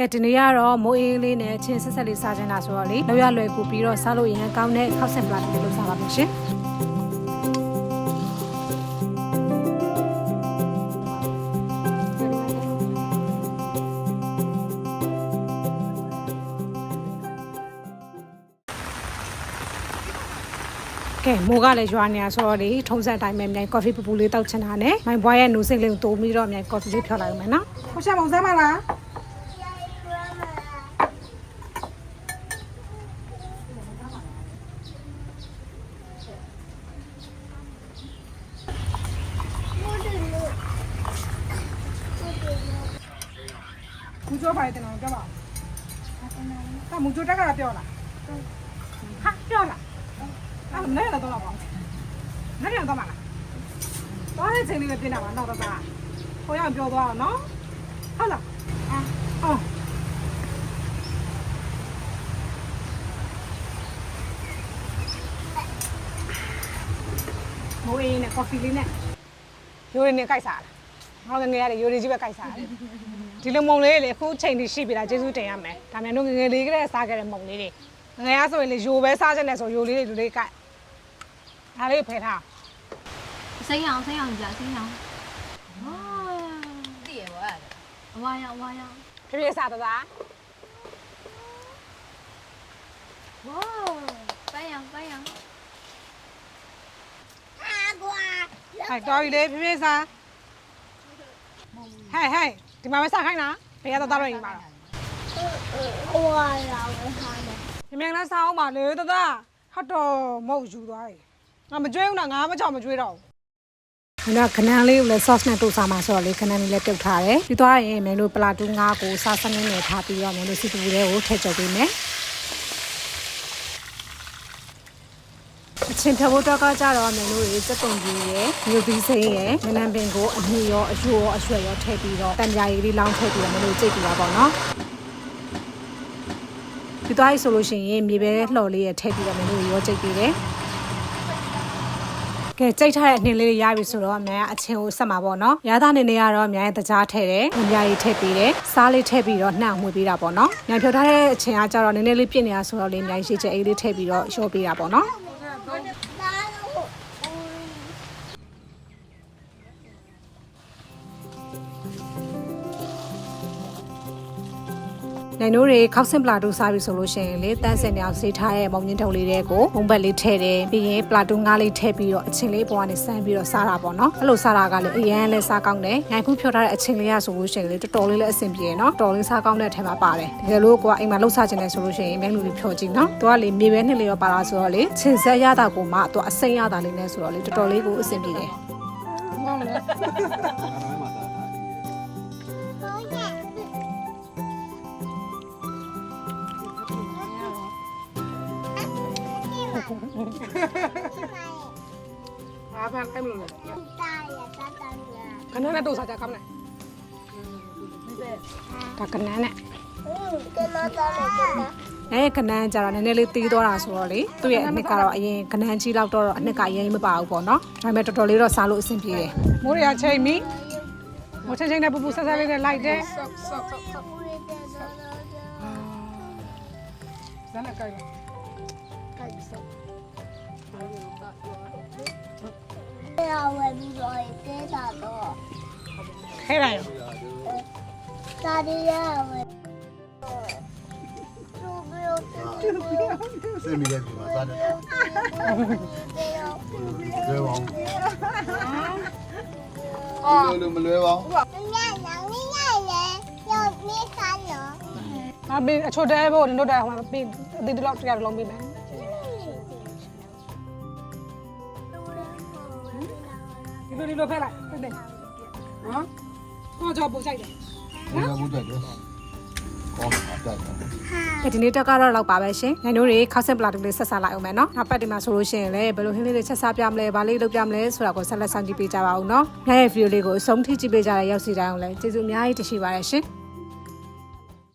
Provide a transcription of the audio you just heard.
ကဲဒီနေ့ကတော့မိုးအေးလေးနဲ့ချင်းဆက်ဆက်လေးစားချင်တာဆိုတော့လေလောက်ရလွယ်ကူပြီးတော့စားလို့ရရင်ကောင်းတဲ့ခောက်ဆင်ပလာတီလို့စားပါမယ်ရှင်ကဲမိုးကလည်းရွာနေတာဆိုတော့လေထုံးစံအတိုင်းပဲမြိုင်ကော်ဖီပူပူလေးတောက်ချင်တာနဲ့မိုင်ဘွားရဲ့နူးစိတ်လေးကိုတိုးပြီးတော့မြိုင်ကော်ဖီလေးဖြော်လိုက်အောင်မယ်နော်ဟုတ်ရှာမအောင်စမ်းပါလား ကျော်ပါတဲ့နော်ပြောပါ။ဒါမူကျော်တက်ကတော့ပြောလား။ဟာပြောလား။အဲ့မနေ့ကတော့တော့ပါ။နေ့ကတော့မှလား။သွားတဲ့ချိန်လေးပဲပြင်တာပါတော့တော့။ကိုရအောင်ပြောသွားအောင်နော်။ဟုတ်လား။အာအော်မိုးရင်းနဲ့ကော်ဖီလေးနဲ့ရိုးရင်းနဲ့ကြိုက်စားလား။ ဟောငငယ်ရတယ်ရိုတွေကြီးပဲကြိုက်စားတယ်ဒီလိုမုံလေးတွေလေအခုချိန်ထိရှိပြီလားကျေးဇူးတင်ရမယ်ဒါမြန်တို့ငငယ်လေးကလေးစားခဲ့တဲ့မုံလေးတွေငငယ်ရဆိုရင်လေရိုပဲစားချင်တယ်ဆိုရိုလေးတွေလူလေးကြိုက်ဒါလေးဖယ်ထားစိမ့်အောင်စိမ့်အောင်ကြာစိမ့်အောင်တည်ရပါ့အဝါရောင်အဝါရောင်ဖြည်းဖြည်းစားသလားဝေါပန်းရောင်ပန်းရောင်ဟာကွာ ဟိုက်တော်ပြီလေဖြည်းဖြည်းစား ဟဲ့ဟဲ့ဒီမှာပဲစားခိုင်းလားဘယ်ရတော့တော့ရင်ပါတော့မြင်မြင်လားစားအောင်ပါလေတသားဟတ်တော်မဟုတ်ယူသွားပြီငါမကြွေးဘူးလားငါမကြောက်မကြွေးတော့ဘူးဒါကခဏလေးကိုလည်း sauce နဲ့တို့စားမှာဆိုတော့လေခဏလေးလည်းပြုတ်ထားတယ်ပြီးသွားရင်မင်းတို့ပလာတူးငါးကိုစားစနစ်နဲ့ထားပြီးတော့မင်းတို့စီတူတွေကိုထည့်ကြပေးမယ် အချင်းထဖို့တော့ကကြတော့မင်းတို့ရေစက်တုံကြီးရယ်မြို့ပြီးစိမ်းရယ်မနန်ပင်ကိုအမြရောအယိုရောအရွှဲရောထည့်ပြီးတော့တံပြာရည်လေးလောင်းထည့်ပြီးတော့မင်းတို့ကြိတ်ပြတာပေါ့နော်ပြီးသွားပြီဆိုလို့ရှိရင်မြေပဲလှော်လေးရထည့်ပြီးတော့မင်းတို့ရောကြိတ်ပေးတယ်ကဲကြိတ်ထားတဲ့အနှင်းလေးတွေရပြီဆိုတော့အမေကအချင်းကိုဆက်မှာပေါ့နော်။ရသားနေနေကတော့အမေရဲ့တကြားထည့်တယ်။အများကြီးထည့်ပေးတယ်။စားလေးထည့်ပြီးတော့နှံ့မှွေပေးတာပေါ့နော်။ညံဖြုတ်ထားတဲ့အချင်းကကြတော့နည်းနည်းလေးပြင့်နေတာဆိုတော့လေအများကြီးရှိချက်အေးလေးထည့်ပြီးတော့ရောပေးတာပေါ့နော်။ နိုင်တို့တွေခောက်ဆင်ပလာတူစားပြီဆိုလို့ရှိရင်လေတန်းစင်နေအောင်စေးထားရဲ့မုံညင်းထုံလေးတွေကိုမုံဘက်လေးထည့်တယ်ပြီးရင်ပလာတူငါးလေးထည့်ပြီးတော့အချင်းလေးပေါ်ကနေစမ်းပြီးတော့စားတာပေါ့နော်အဲ့လိုစားတာကလေအရန်လဲစားကောင်းတယ်ငိုင်ခုဖြောထားတဲ့အချင်းလေးရဆိုလို့ရှိရင်လေတော်တော်လေးလည်းအဆင်ပြေရနော်တော်လေးစားကောင်းတဲ့အထက်မှာပါတယ်တကယ်လို့ကိုကအိမ်မှာလှုပ်စားခြင်းလဲဆိုလို့ရှိရင်မင်းလူလေးဖြောကြည့်နော်သူကလေမြေပဲနှစ်လေးရောပါလာဆိုတော့လေချင်ဆက်ရတာကိုမှသူအစိမ့်ရတာလေးနဲ့ဆိုတော့လေတော်တော်လေးကိုအဆင်ပြေတယ် ဟုတ်လားအားဖန်အဲ့လိုလေခဏနဲ့တို့စားကြကောင်းတယ်ဒါကနန်းနဲ့အဲကနန်းကြတော့နည်းနည်းလေးတီးသွားတာဆိုတော့လေသူ့ရဲ့အနှစ်ကတော့အရင်ကနန်းကြီးလောက်တော့အနှစ်ကအရင်မပါဘူးပေါ့နော်ဒါပေမဲ့တော်တော်လေးတော့စားလို့အဆင်ပြေတယ်မိုးရချိန်ပြီမိုးချိန်ချိန်နဲ့ပူပူဆက်ဆက်လေးနဲ့လိုက်တယ်ဇာတ်ကိုက်ကိုက်ဆော က်ခဲလိုက်ရောစိတ်မိရဲ့ဒီမှာစားတယ်လွယ်ပါအောင်အော်လို့မလွယ်ပါဘူးငါပြီးအချိုတဲဖို့တို့တဲဟိုမှာပြီးအတိတ်လောက်တရားလုံးပြီးမယ် ဒီလိုဒီလိုဖက်လိုက်တက်တယ်နော်ဟောကြောပူဆိုင်တယ်ဘယ်လိုလုပ်တယ်ကောင်းတာတက်တယ်ဒီနေ့တက်ကတော့လောက်ပါပဲရှင်။နိုင်တို့တွေခောက်ဆင်ပလာတူလေးဆက်စားလိုက်အောင်မယ်နော်။နောက်ပတ်ဒီမှာဆိုလို့ရှိရင်လည်းဘယ်လိုဟင်းလေးတွေချက်စားပြမလဲ၊ဘာလေးလုပ်ပြမလဲဆိုတာကိုဆက်လက်ဆောင်ကြည့်ပေးကြပါဦးနော်။ညရဲ့ဗီဒီယိုလေးကိုအဆုံးထိကြည့်ပေးကြတဲ့ရောက်စီတိုင်းအောင်လည်းကျေးဇူးအများကြီးတင်ရှိပါတယ်ရှင်။